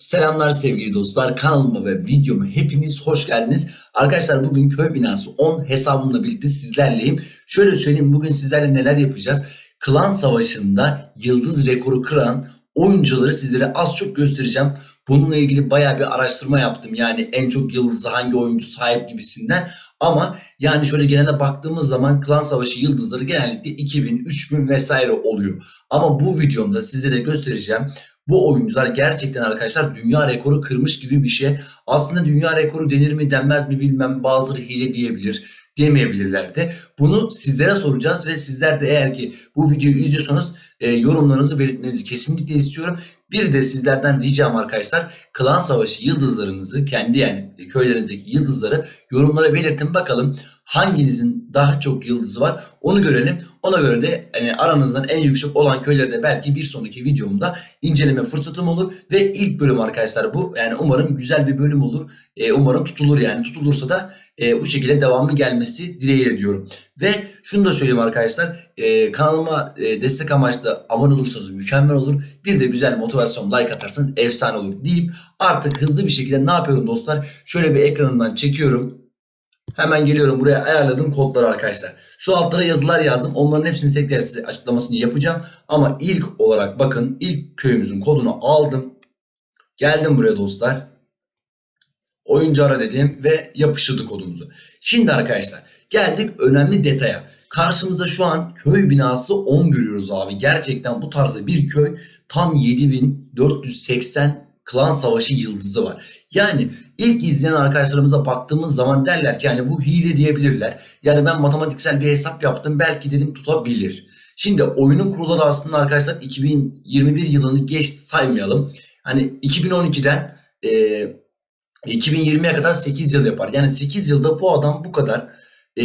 Selamlar sevgili dostlar. Kanalıma ve videoma hepiniz hoş geldiniz. Arkadaşlar bugün köy binası 10 hesabımla birlikte sizlerleyim. Şöyle söyleyeyim bugün sizlerle neler yapacağız? Klan savaşında yıldız rekoru kıran oyuncuları sizlere az çok göstereceğim. Bununla ilgili bayağı bir araştırma yaptım. Yani en çok yıldızı hangi oyuncu sahip gibisinden. Ama yani şöyle genelde baktığımız zaman klan savaşı yıldızları genellikle 2000, 3000 vesaire oluyor. Ama bu videomda size de göstereceğim. Bu oyuncular gerçekten arkadaşlar dünya rekoru kırmış gibi bir şey. Aslında dünya rekoru denir mi denmez mi bilmem bazıları hile diyebilir demeyebilirler de. Bunu sizlere soracağız ve sizler de eğer ki bu videoyu izliyorsanız e, yorumlarınızı belirtmenizi kesinlikle istiyorum. Bir de sizlerden ricam arkadaşlar klan savaşı yıldızlarınızı kendi yani köylerinizdeki yıldızları yorumlara belirtin bakalım hanginizin daha çok yıldızı var onu görelim. Ona göre de hani aranızdan en yüksek olan köylerde belki bir sonraki videomda inceleme fırsatım olur ve ilk bölüm arkadaşlar bu. Yani umarım güzel bir bölüm olur. E, umarım tutulur yani. Tutulursa da e, bu şekilde devamı gelmesi dileğiyle diyorum. Ve şunu da söyleyeyim arkadaşlar. E, kanalıma e, destek amaçlı abone olursanız mükemmel olur. Bir de güzel motivasyon like atarsanız efsane olur deyip artık hızlı bir şekilde ne yapıyorum dostlar? Şöyle bir ekranımdan çekiyorum. Hemen geliyorum buraya ayarladığım kodları arkadaşlar. Şu altlara yazılar yazdım. Onların hepsini tekrar size açıklamasını yapacağım. Ama ilk olarak bakın ilk köyümüzün kodunu aldım. Geldim buraya dostlar. Oyuncu ara dedim ve yapıştırdık kodumuzu. Şimdi arkadaşlar geldik önemli detaya. Karşımızda şu an köy binası 10 görüyoruz abi. Gerçekten bu tarzda bir köy tam 7480 klan savaşı yıldızı var. Yani ilk izleyen arkadaşlarımıza baktığımız zaman derler ki yani bu hile diyebilirler. Yani ben matematiksel bir hesap yaptım belki dedim tutabilir. Şimdi oyunun kurulları aslında arkadaşlar 2021 yılını geç saymayalım. Hani 2012'den e, 2020'ye kadar 8 yıl yapar. Yani 8 yılda bu adam bu kadar e,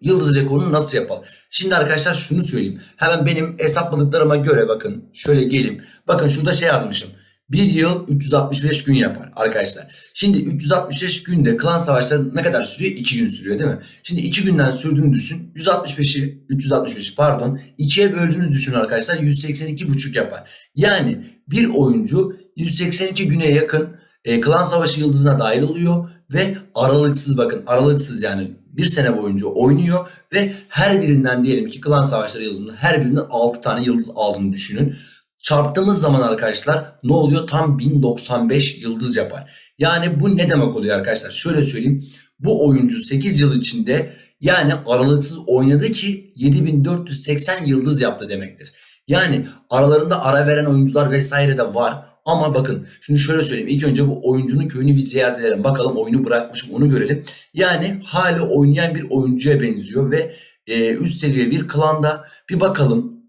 yıldız rekorunu nasıl yapar? Şimdi arkadaşlar şunu söyleyeyim. Hemen benim hesapladıklarıma göre bakın şöyle geleyim. Bakın şurada şey yazmışım. Bir yıl 365 gün yapar arkadaşlar. Şimdi 365 günde klan savaşları ne kadar sürüyor? 2 gün sürüyor değil mi? Şimdi 2 günden sürdüğünü düşün. 165'i 365 pardon 2'ye böldüğünü düşün arkadaşlar. 182,5 yapar. Yani bir oyuncu 182 güne yakın e, klan savaşı yıldızına dahil oluyor ve aralıksız bakın aralıksız yani bir sene boyunca oynuyor ve her birinden diyelim ki klan savaşları yıldızında her birinden 6 tane yıldız aldığını düşünün. Çarptığımız zaman arkadaşlar ne oluyor? Tam 1095 yıldız yapar. Yani bu ne demek oluyor arkadaşlar? Şöyle söyleyeyim. Bu oyuncu 8 yıl içinde yani aralıksız oynadı ki 7480 yıldız yaptı demektir. Yani aralarında ara veren oyuncular vesaire de var. Ama bakın şunu şöyle söyleyeyim. İlk önce bu oyuncunun köyünü bir ziyaret edelim. Bakalım oyunu bırakmış mı onu görelim. Yani hala oynayan bir oyuncuya benziyor ve e, üst seviye bir klanda bir bakalım.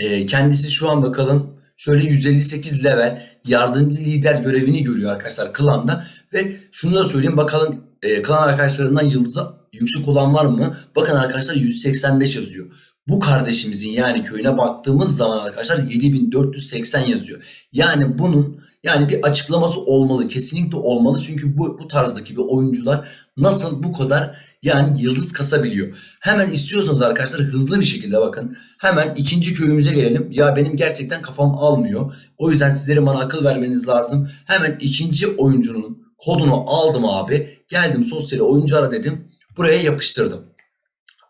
E, kendisi şu an bakalım şöyle 158 level yardımcı lider görevini görüyor arkadaşlar klanda. Ve şunu da söyleyeyim bakalım e, klan arkadaşlarından yıldızı yüksek olan var mı? Bakın arkadaşlar 185 yazıyor. Bu kardeşimizin yani köyüne baktığımız zaman arkadaşlar 7480 yazıyor. Yani bunun yani bir açıklaması olmalı. Kesinlikle olmalı. Çünkü bu, bu tarzdaki bir oyuncular nasıl bu kadar yani yıldız kasabiliyor. Hemen istiyorsanız arkadaşlar hızlı bir şekilde bakın. Hemen ikinci köyümüze gelelim. Ya benim gerçekten kafam almıyor. O yüzden sizlerin bana akıl vermeniz lazım. Hemen ikinci oyuncunun kodunu aldım abi. Geldim sosyal oyuncu ara dedim. Buraya yapıştırdım.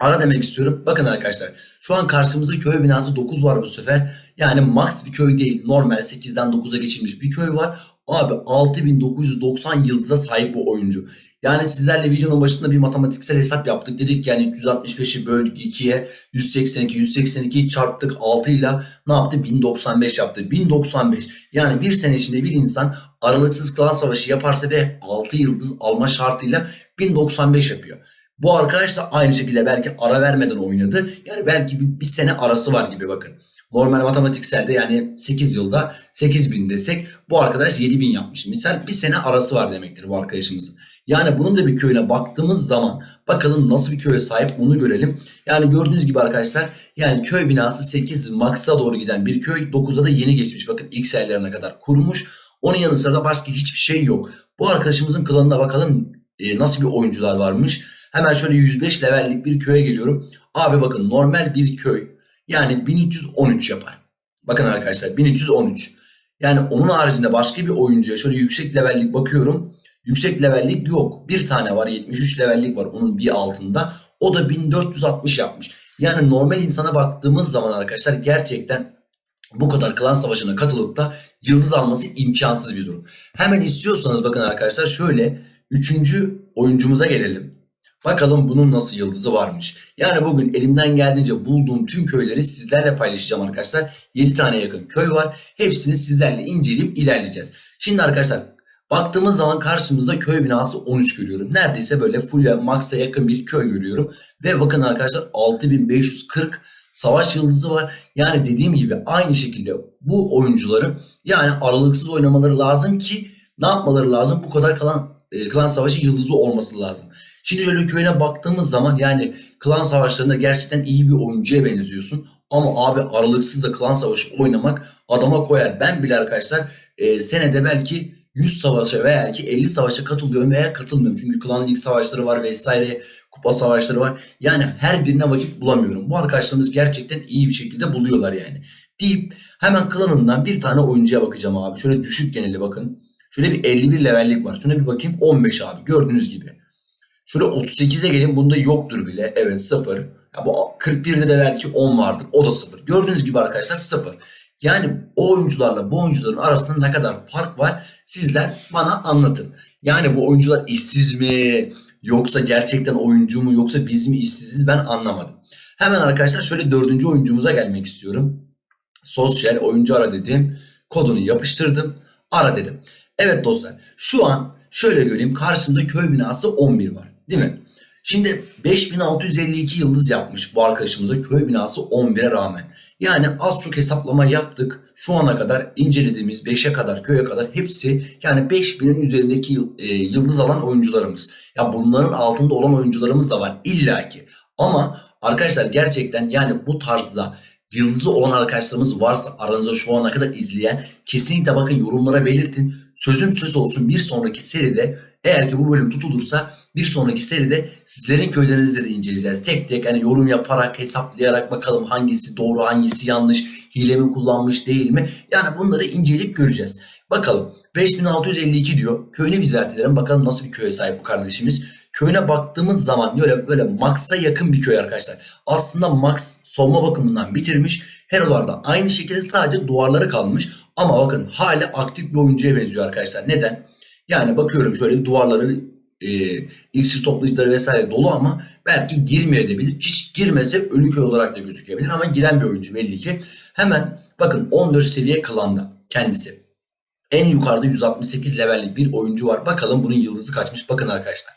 Ara demek istiyorum. Bakın arkadaşlar şu an karşımızda köy binası 9 var bu sefer. Yani max bir köy değil. Normal 8'den 9'a geçilmiş bir köy var. Abi 6990 yıldıza sahip bu oyuncu. Yani sizlerle videonun başında bir matematiksel hesap yaptık. Dedik yani 365'i böldük 2'ye 182 182'yi çarptık 6 ile ne yaptı? 1095 yaptı. 1095 yani bir sene içinde bir insan aralıksız klan savaşı yaparsa ve 6 yıldız alma şartıyla 1095 yapıyor. Bu arkadaş da aynı şekilde belki ara vermeden oynadı. Yani belki bir, bir sene arası var gibi bakın. Normal matematikselde yani 8 yılda 8000 desek bu arkadaş 7000 yapmış. Misal bir sene arası var demektir bu arkadaşımızın. Yani bunun da bir köyüne baktığımız zaman bakalım nasıl bir köye sahip onu görelim. Yani gördüğünüz gibi arkadaşlar yani köy binası 8 maksa doğru giden bir köy 9'a da yeni geçmiş. Bakın ilk aylarına kadar kurmuş. Onun yanı sıra da başka hiçbir şey yok. Bu arkadaşımızın klanına bakalım e, nasıl bir oyuncular varmış. Hemen şöyle 105 levellik bir köye geliyorum. Abi bakın normal bir köy yani 1313 yapar. Bakın arkadaşlar 1313. Yani onun haricinde başka bir oyuncuya şöyle yüksek levellik bakıyorum. Yüksek levellik yok. Bir tane var 73 levellik var onun bir altında. O da 1460 yapmış. Yani normal insana baktığımız zaman arkadaşlar gerçekten bu kadar klan savaşına katılıp da yıldız alması imkansız bir durum. Hemen istiyorsanız bakın arkadaşlar şöyle üçüncü oyuncumuza gelelim. Bakalım bunun nasıl yıldızı varmış. Yani bugün elimden geldiğince bulduğum tüm köyleri sizlerle paylaşacağım arkadaşlar. 7 tane yakın köy var. Hepsini sizlerle inceleyip ilerleyeceğiz. Şimdi arkadaşlar baktığımız zaman karşımızda köy binası 13 görüyorum. Neredeyse böyle full max'a yakın bir köy görüyorum. Ve bakın arkadaşlar 6540 savaş yıldızı var. Yani dediğim gibi aynı şekilde bu oyuncuların yani aralıksız oynamaları lazım ki ne yapmaları lazım? Bu kadar kalan e, klan savaşı yıldızı olması lazım. Şöyle köyüne baktığımız zaman yani klan savaşlarında gerçekten iyi bir oyuncuya benziyorsun. Ama abi aralıksız da klan savaşı oynamak adama koyar. Ben bile arkadaşlar e, senede belki 100 savaşa veya belki 50 savaşa katılıyorum veya katılmıyorum. Çünkü klan lig savaşları var vesaire kupa savaşları var. Yani her birine vakit bulamıyorum. Bu arkadaşlarımız gerçekten iyi bir şekilde buluyorlar yani. Deyip hemen klanından bir tane oyuncuya bakacağım abi. Şöyle düşük geneli bakın. Şöyle bir 51 levellik var. Şuna bir bakayım 15 abi gördüğünüz gibi. Şöyle 38'e gelin bunda yoktur bile. Evet 0. Ya bu 41'de de belki 10 vardır. O da 0. Gördüğünüz gibi arkadaşlar 0. Yani o oyuncularla bu oyuncuların arasında ne kadar fark var sizler bana anlatın. Yani bu oyuncular işsiz mi yoksa gerçekten oyuncu mu yoksa biz mi işsiziz ben anlamadım. Hemen arkadaşlar şöyle dördüncü oyuncumuza gelmek istiyorum. Sosyal oyuncu ara dedim. Kodunu yapıştırdım. Ara dedim. Evet dostlar şu an şöyle göreyim karşımda köy binası 11 var değil mi? Şimdi 5652 yıldız yapmış bu arkadaşımıza köy binası 11'e rağmen. Yani az çok hesaplama yaptık. Şu ana kadar incelediğimiz 5'e kadar köye kadar hepsi yani 5000'in üzerindeki e, yıldız alan oyuncularımız. Ya bunların altında olan oyuncularımız da var illaki. Ama arkadaşlar gerçekten yani bu tarzda yıldızı olan arkadaşlarımız varsa aranızda şu ana kadar izleyen kesinlikle bakın yorumlara belirtin. Sözüm söz olsun bir sonraki seride eğer ki bu bölüm tutulursa bir sonraki seride sizlerin köylerinizde de inceleyeceğiz. Tek tek hani yorum yaparak hesaplayarak bakalım hangisi doğru hangisi yanlış hile mi kullanmış değil mi? Yani bunları inceleyip göreceğiz. Bakalım 5652 diyor. Köyünü bir ziyaret edelim. Bakalım nasıl bir köye sahip bu kardeşimiz. Köyüne baktığımız zaman böyle böyle Max'a yakın bir köy arkadaşlar. Aslında Max solma bakımından bitirmiş. Herolarda aynı şekilde sadece duvarları kalmış. Ama bakın hala aktif bir oyuncuya benziyor arkadaşlar. Neden? Yani bakıyorum şöyle duvarları e, iksir toplayıcıları vesaire dolu ama belki girmeyebilir. Hiç girmese ölü köy olarak da gözükebilir ama giren bir oyuncu belli ki. Hemen bakın 14 seviye klanda kendisi. En yukarıda 168 levellik bir oyuncu var. Bakalım bunun yıldızı kaçmış. Bakın arkadaşlar.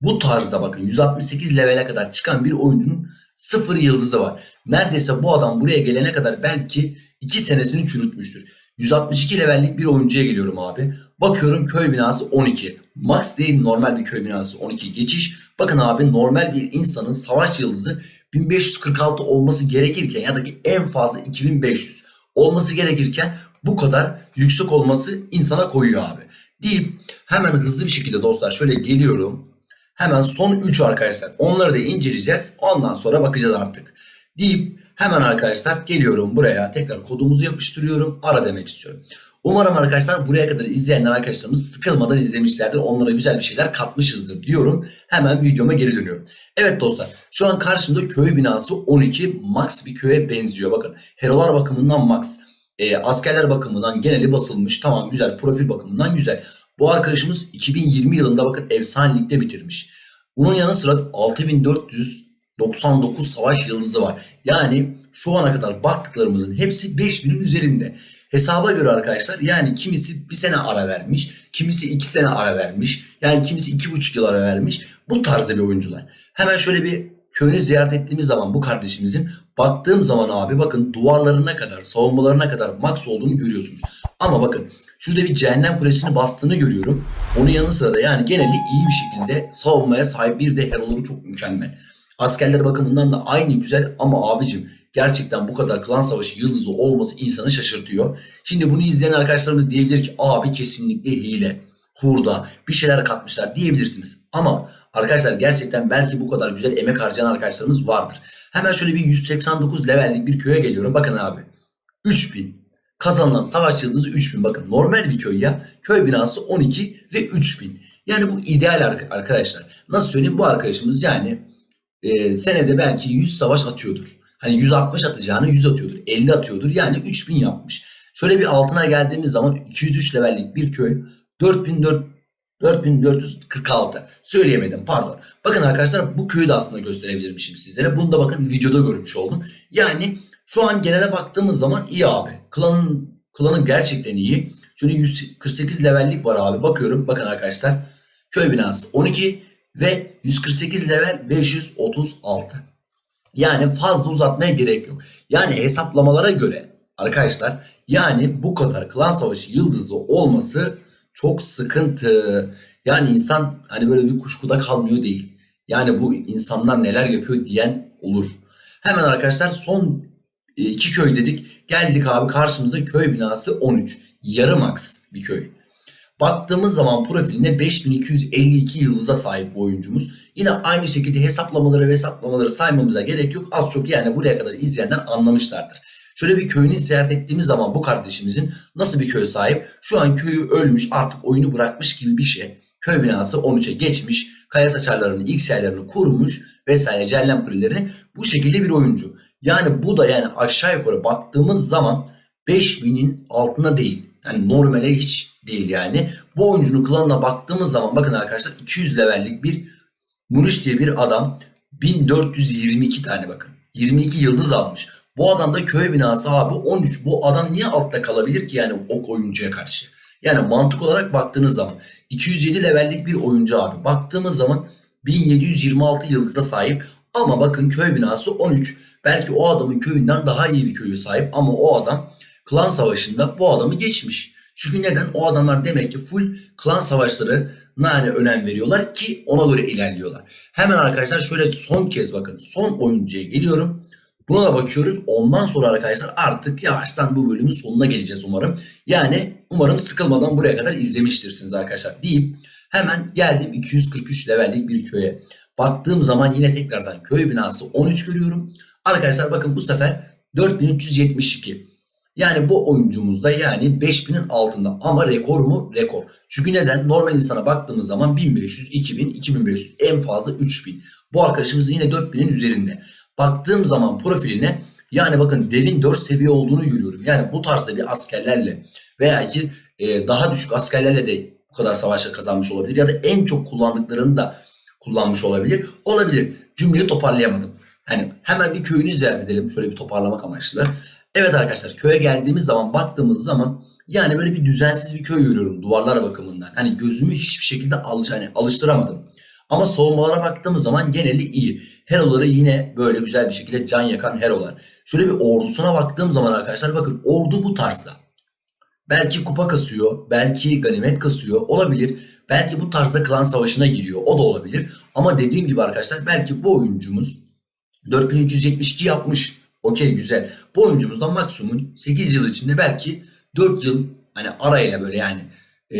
Bu tarzda bakın 168 levele kadar çıkan bir oyuncunun sıfır yıldızı var. Neredeyse bu adam buraya gelene kadar belki 2 senesini çürütmüştür. 162 levellik bir oyuncuya geliyorum abi. Bakıyorum köy binası 12. Max değil normal bir köy binası 12 geçiş. Bakın abi normal bir insanın savaş yıldızı 1546 olması gerekirken ya da ki en fazla 2500 olması gerekirken bu kadar yüksek olması insana koyuyor abi. Deyip hemen hızlı bir şekilde dostlar şöyle geliyorum. Hemen son 3 arkadaşlar. Onları da inceleyeceğiz. Ondan sonra bakacağız artık. Deyip hemen arkadaşlar geliyorum buraya. Tekrar kodumuzu yapıştırıyorum. Ara demek istiyorum. Umarım arkadaşlar buraya kadar izleyenler arkadaşlarımız sıkılmadan izlemişlerdir. Onlara güzel bir şeyler katmışızdır diyorum. Hemen videoma geri dönüyorum. Evet dostlar şu an karşımda köy binası 12 max bir köye benziyor. Bakın herolar bakımından max. E, askerler bakımından geneli basılmış. Tamam güzel profil bakımından güzel. Bu arkadaşımız 2020 yılında bakın efsane bitirmiş. Bunun yanı sıra 6499 savaş yıldızı var. Yani şu ana kadar baktıklarımızın hepsi 5000'in üzerinde. Hesaba göre arkadaşlar yani kimisi bir sene ara vermiş, kimisi iki sene ara vermiş, yani kimisi iki buçuk yıl ara vermiş. Bu tarzda bir oyuncular. Hemen şöyle bir köyünü ziyaret ettiğimiz zaman bu kardeşimizin baktığım zaman abi bakın duvarlarına kadar, savunmalarına kadar max olduğunu görüyorsunuz. Ama bakın şurada bir cehennem kulesini bastığını görüyorum. Onun yanı sıra da yani genelde iyi bir şekilde savunmaya sahip bir de heroları çok mükemmel. Askerler bakımından da aynı güzel ama abicim gerçekten bu kadar klan savaşı yıldızı olması insanı şaşırtıyor. Şimdi bunu izleyen arkadaşlarımız diyebilir ki abi kesinlikle hile, hurda bir şeyler katmışlar diyebilirsiniz. Ama arkadaşlar gerçekten belki bu kadar güzel emek harcayan arkadaşlarımız vardır. Hemen şöyle bir 189 levellik bir köye geliyorum. Bakın abi 3000 Kazanılan savaş yıldızı 3000. Bakın normal bir köy ya. Köy binası 12 ve 3000. Yani bu ideal ar- arkadaşlar. Nasıl söyleyeyim bu arkadaşımız yani e, senede belki 100 savaş atıyordur. Hani 160 atacağını 100 atıyordur. 50 atıyordur. Yani 3000 yapmış. Şöyle bir altına geldiğimiz zaman 203 levellik bir köy 4400 4446 söyleyemedim pardon. Bakın arkadaşlar bu köyü de aslında gösterebilirmişim sizlere. Bunu da bakın videoda görmüş oldum. Yani şu an genele baktığımız zaman iyi abi. Klanın, klanı gerçekten iyi. Şöyle 148 levellik var abi. Bakıyorum bakın arkadaşlar. Köy binası 12 ve 148 level 536. Yani fazla uzatmaya gerek yok. Yani hesaplamalara göre arkadaşlar yani bu kadar klan savaşı yıldızı olması çok sıkıntı. Yani insan hani böyle bir kuşkuda kalmıyor değil. Yani bu insanlar neler yapıyor diyen olur. Hemen arkadaşlar son e, iki köy dedik. Geldik abi karşımıza köy binası 13. Yarım aks bir köy. Baktığımız zaman profiline 5252 yıldıza sahip bu oyuncumuz. Yine aynı şekilde hesaplamaları ve hesaplamaları saymamıza gerek yok. Az çok yani buraya kadar izleyenler anlamışlardır. Şöyle bir köyünü ziyaret ettiğimiz zaman bu kardeşimizin nasıl bir köy sahip? Şu an köyü ölmüş artık oyunu bırakmış gibi bir şey. Köy binası 13'e geçmiş. Kaya saçarlarını, ilk yerlerini kurmuş vesaire cellem kulelerini bu şekilde bir oyuncu. Yani bu da yani aşağı yukarı baktığımız zaman 5000'in altına değil. Yani normale hiç değil yani. Bu oyuncunun klanına baktığımız zaman bakın arkadaşlar 200 levellik bir Muniş diye bir adam 1422 tane bakın. 22 yıldız almış. Bu adam da köy binası abi 13. Bu adam niye altta kalabilir ki yani o oyuncuya karşı? Yani mantık olarak baktığınız zaman 207 levellik bir oyuncu abi. Baktığımız zaman 1726 yıldıza sahip ama bakın köy binası 13. Belki o adamın köyünden daha iyi bir köyü sahip ama o adam klan savaşında bu adamı geçmiş. Çünkü neden? O adamlar demek ki full klan savaşları yani önem veriyorlar ki ona göre ilerliyorlar. Hemen arkadaşlar şöyle son kez bakın. Son oyuncuya geliyorum. Buna da bakıyoruz. Ondan sonra arkadaşlar artık yavaştan bu bölümün sonuna geleceğiz umarım. Yani umarım sıkılmadan buraya kadar izlemiştirsiniz arkadaşlar deyip hemen geldim 243 levellik bir köye. Baktığım zaman yine tekrardan köy binası 13 görüyorum. Arkadaşlar bakın bu sefer 4372. Yani bu oyuncumuzda yani 5000'in altında ama rekor mu? Rekor. Çünkü neden? Normal insana baktığımız zaman 1500, 2000, 2500 en fazla 3000. Bu arkadaşımız yine 4000'in üzerinde. Baktığım zaman profiline yani bakın devin 4 seviye olduğunu görüyorum. Yani bu tarzda bir askerlerle veya ki e, daha düşük askerlerle de bu kadar savaşa kazanmış olabilir. Ya da en çok kullandıklarını da kullanmış olabilir. Olabilir. Cümleyi toparlayamadım. Hani hemen bir köyünü ziyaret edelim. Şöyle bir toparlamak amaçlı. Evet arkadaşlar köye geldiğimiz zaman baktığımız zaman yani böyle bir düzensiz bir köy görüyorum duvarlara bakımından. Hani gözümü hiçbir şekilde alış, hani alıştıramadım. Ama savunmalara baktığımız zaman geneli iyi. Hero'ları yine böyle güzel bir şekilde can yakan hero'lar. Şöyle bir ordusuna baktığım zaman arkadaşlar bakın ordu bu tarzda. Belki kupa kasıyor, belki ganimet kasıyor olabilir. Belki bu tarzda klan savaşına giriyor o da olabilir. Ama dediğim gibi arkadaşlar belki bu oyuncumuz 4372 yapmış. Okey güzel. Bu oyuncumuzdan maksimum 8 yıl içinde belki 4 yıl hani arayla böyle yani e,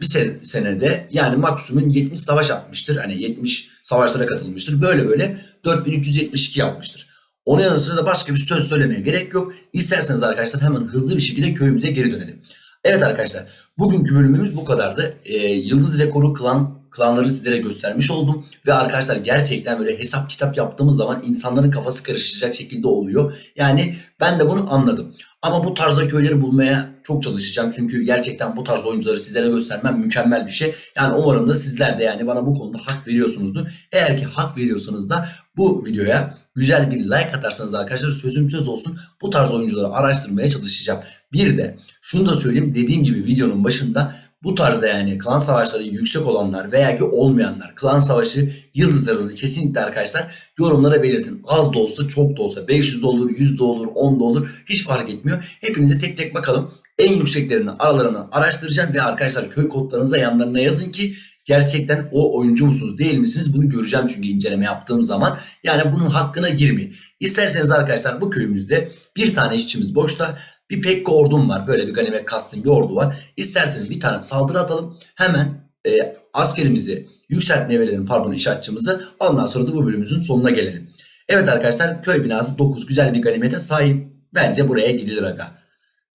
bir se- senede yani maksimum 70 savaş atmıştır. Hani 70 savaşlara katılmıştır. Böyle böyle 4372 yapmıştır. Onun yanı sıra da başka bir söz söylemeye gerek yok. İsterseniz arkadaşlar hemen hızlı bir şekilde köyümüze geri dönelim. Evet arkadaşlar bugünkü bölümümüz bu kadardı. E, Yıldız Rekoru klan klanları sizlere göstermiş oldum. Ve arkadaşlar gerçekten böyle hesap kitap yaptığımız zaman insanların kafası karışacak şekilde oluyor. Yani ben de bunu anladım. Ama bu tarzda köyleri bulmaya çok çalışacağım. Çünkü gerçekten bu tarz oyuncuları sizlere göstermem mükemmel bir şey. Yani umarım da sizler de yani bana bu konuda hak veriyorsunuzdur. Eğer ki hak veriyorsanız da bu videoya güzel bir like atarsanız arkadaşlar sözüm söz olsun bu tarz oyuncuları araştırmaya çalışacağım. Bir de şunu da söyleyeyim dediğim gibi videonun başında bu tarzda yani klan savaşları yüksek olanlar veya ki olmayanlar klan savaşı yıldızlarınızı kesinlikle arkadaşlar yorumlara belirtin. Az da olsa çok da olsa 500 de olur 100 de olur 10 da olur hiç fark etmiyor. Hepinize tek tek bakalım. En yükseklerini aralarını araştıracağım ve arkadaşlar köy kodlarınıza yanlarına yazın ki gerçekten o oyuncu musunuz değil misiniz bunu göreceğim çünkü inceleme yaptığım zaman. Yani bunun hakkına girmeyin. İsterseniz arkadaşlar bu köyümüzde bir tane işçimiz boşta bir Pekka ordum var. Böyle bir ganimet kastım bir ordu var. İsterseniz bir tane saldırı atalım. Hemen e, askerimizi yükseltmeye verelim pardon inşaatçımızı. Ondan sonra da bu bölümümüzün sonuna gelelim. Evet arkadaşlar köy binası 9 güzel bir ganimete sahip. Bence buraya gidilir aga.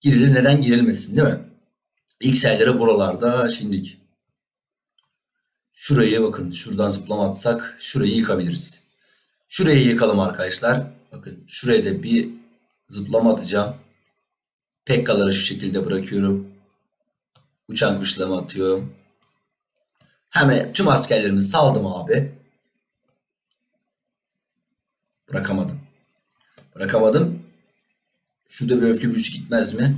Girilir neden girilmesin değil mi? İlk yerlere buralarda şimdilik. Şurayı bakın şuradan zıplama atsak şurayı yıkabiliriz. Şurayı yıkalım arkadaşlar. Bakın şuraya da bir zıplama atacağım. Pekkaları şu şekilde bırakıyorum. Uçan kuşlama atıyorum. Hemen tüm askerlerimi saldım abi. Bırakamadım. Bırakamadım. Şurada bir öfke büyüsü gitmez mi?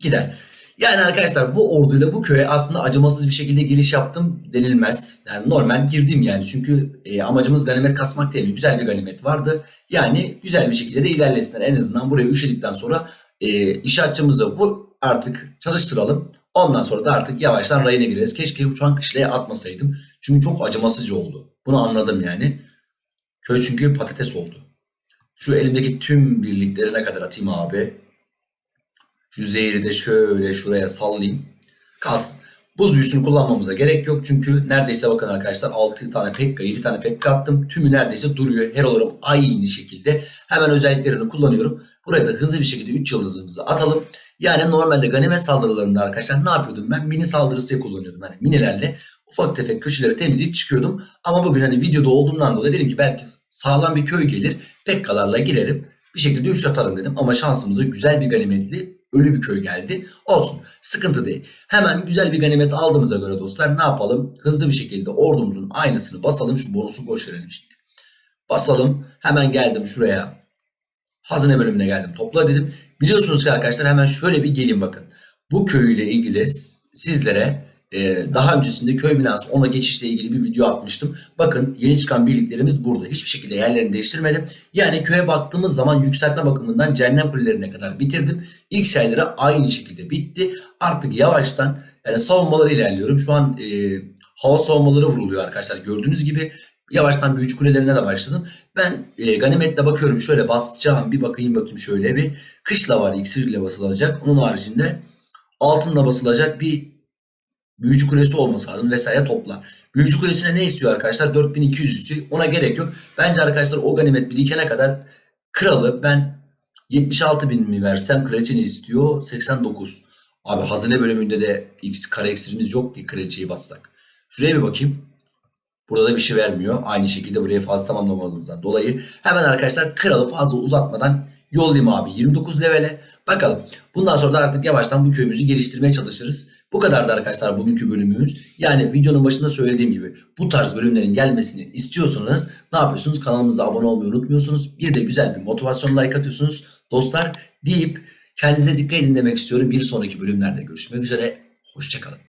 Gider. Yani arkadaşlar bu orduyla bu köye aslında acımasız bir şekilde giriş yaptım denilmez. Yani normal girdim yani çünkü e, amacımız ganimet kasmak değil. Güzel bir ganimet vardı. Yani güzel bir şekilde de ilerlesinler. En azından buraya üşedikten sonra e, inşaatçımızı bu artık çalıştıralım. Ondan sonra da artık yavaştan rayına gireriz. Keşke uçan kışlaya atmasaydım. Çünkü çok acımasızca oldu. Bunu anladım yani. Köy çünkü patates oldu. Şu elimdeki tüm birlikleri ne kadar atayım abi? Şu de şöyle şuraya sallayayım. Kalsın. Buz büyüsünü kullanmamıza gerek yok. Çünkü neredeyse bakın arkadaşlar 6 tane pekka 7 tane pekka attım. Tümü neredeyse duruyor. Her olarak aynı şekilde. Hemen özelliklerini kullanıyorum. Buraya da hızlı bir şekilde 3 yıldızımızı atalım. Yani normalde ganimet saldırılarında arkadaşlar ne yapıyordum ben? Mini saldırısı kullanıyordum. Yani minilerle ufak tefek köşeleri temizleyip çıkıyordum. Ama bugün hani videoda olduğumdan dolayı dedim ki belki sağlam bir köy gelir. Pekkalarla girerim. Bir şekilde 3 atarım dedim. Ama şansımıza güzel bir ganimetli ölü bir köy geldi. Olsun. Sıkıntı değil. Hemen güzel bir ganimet aldığımıza göre dostlar ne yapalım? Hızlı bir şekilde ordumuzun aynısını basalım. Şu bonusu boş verelim şimdi. Basalım. Hemen geldim şuraya. Hazine bölümüne geldim. Topla dedim. Biliyorsunuz ki arkadaşlar hemen şöyle bir gelin bakın. Bu köyle ilgili sizlere e, daha öncesinde köy binası ona geçişle ilgili bir video atmıştım. Bakın yeni çıkan birliklerimiz burada. Hiçbir şekilde yerlerini değiştirmedim. Yani köye baktığımız zaman yükseltme bakımından cehennem kulelerine kadar bitirdim. İlk şeylere aynı şekilde bitti. Artık yavaştan yani savunmaları ilerliyorum. Şu an e, hava savunmaları vuruluyor arkadaşlar. Gördüğünüz gibi yavaştan büyücü kulelerine de başladım. Ben e, ganimetle bakıyorum şöyle basacağım bir bakayım bakayım şöyle bir. Kışla var iksir ile basılacak. Onun haricinde altınla basılacak bir büyücü kulesi olması lazım vesaire toplar. Büyücü kulesine ne istiyor arkadaşlar? 4200 istiyor. Ona gerek yok. Bence arkadaşlar o ganimet birikene kadar kralı ben 76 bin mi versem kraliçeni istiyor 89. Abi hazine bölümünde de X kare eksirimiz yok ki kraliçeyi bassak. Şuraya bir bakayım. Burada da bir şey vermiyor. Aynı şekilde buraya fazla tamamlamalımızdan dolayı. Hemen arkadaşlar kralı fazla uzatmadan yollayayım abi 29 levele. Bakalım. Bundan sonra da artık yavaştan bu köyümüzü geliştirmeye çalışırız. Bu kadar da arkadaşlar bugünkü bölümümüz. Yani videonun başında söylediğim gibi bu tarz bölümlerin gelmesini istiyorsanız ne yapıyorsunuz? Kanalımıza abone olmayı unutmuyorsunuz. Bir de güzel bir motivasyon like atıyorsunuz. Dostlar deyip kendinize dikkat edin demek istiyorum. Bir sonraki bölümlerde görüşmek üzere. Hoşçakalın.